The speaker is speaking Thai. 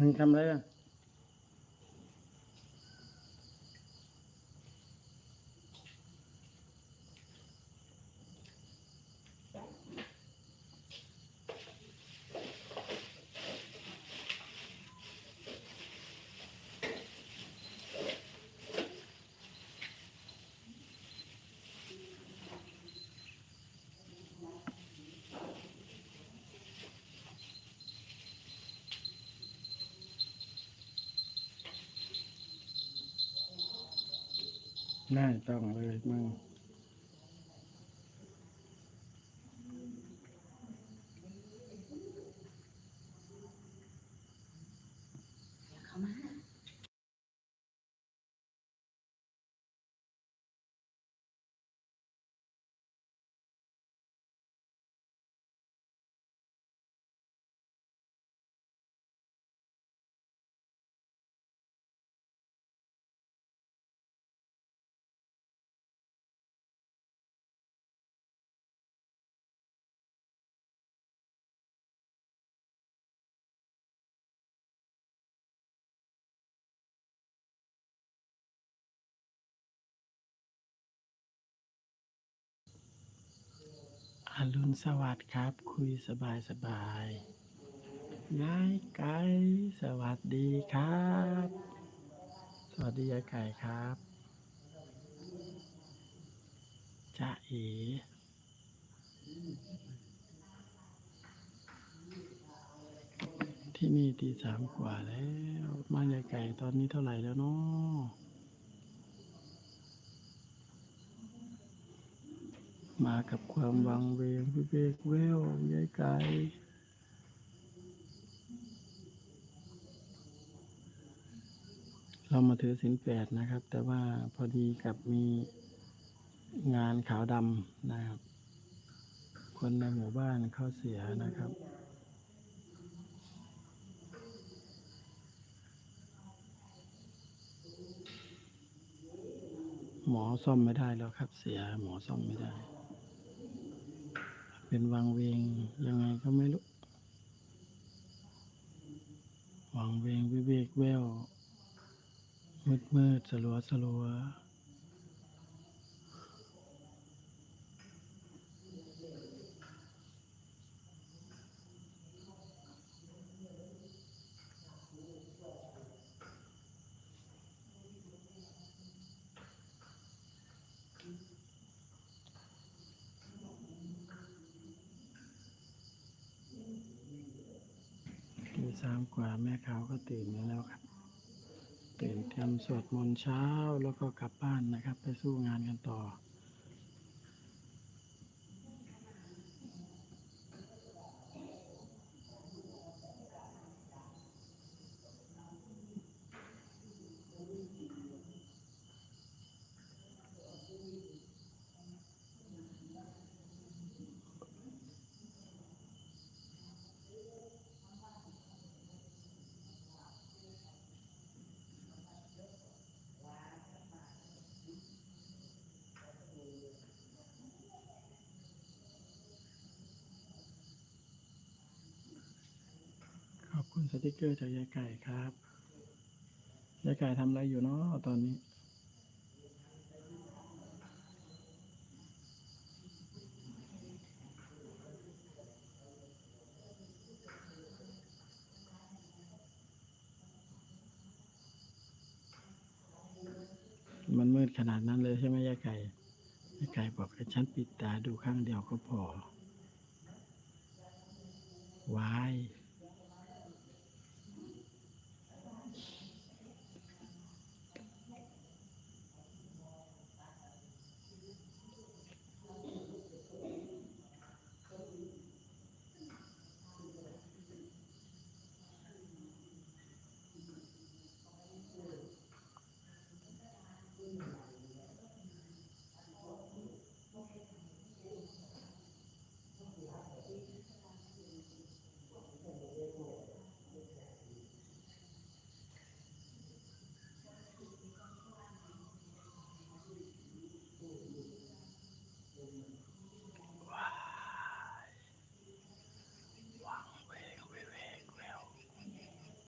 มึงทำอะไรอะ น่าต้องเลยมึง อรุณสวัสดิ์ครับ คุยสบายสบายยายไก่สวัสดีครับ สวัสดียายไก่ครับจ้าเอ๋ที่นี่ตีสามกว่าแล้ว มายายไก่ตอนนี้เท่าไหร่แล้วเนาะ มากับความวังเวงวิเวกเวลยายไก่เรามาถือสินแปดนะครับ แต่ว่าพอดีกับมีงานขาวดำนะครับ คนในหมู่บ้านเขาเสียนะครับหมอซ่อมไม่ได้แล้วครับ เสียหมอซ่อมไม่ได้ เป็นวังเวงยังไงก็ไม่รู้วังเวงวิเวกแววมืดมืดสลัวสลัวตี สามกว่าแม่เขาก็ตื่นแล้วครับ ตื่นเตรียมสวดมนต์เช้าแล้วก็กลับบ้านนะครับ ไปสู้งานกันต่อ สติกเกอร์จากยายไก่ครับยายไก่ทำอะไรอยู่เนาะตอนนี้ มันมืดขนาดนั้นเลยใช่ไหมยายไก่ยายไก่บอกให้ฉันปิดตาดูข้างเดียวก็พอวาย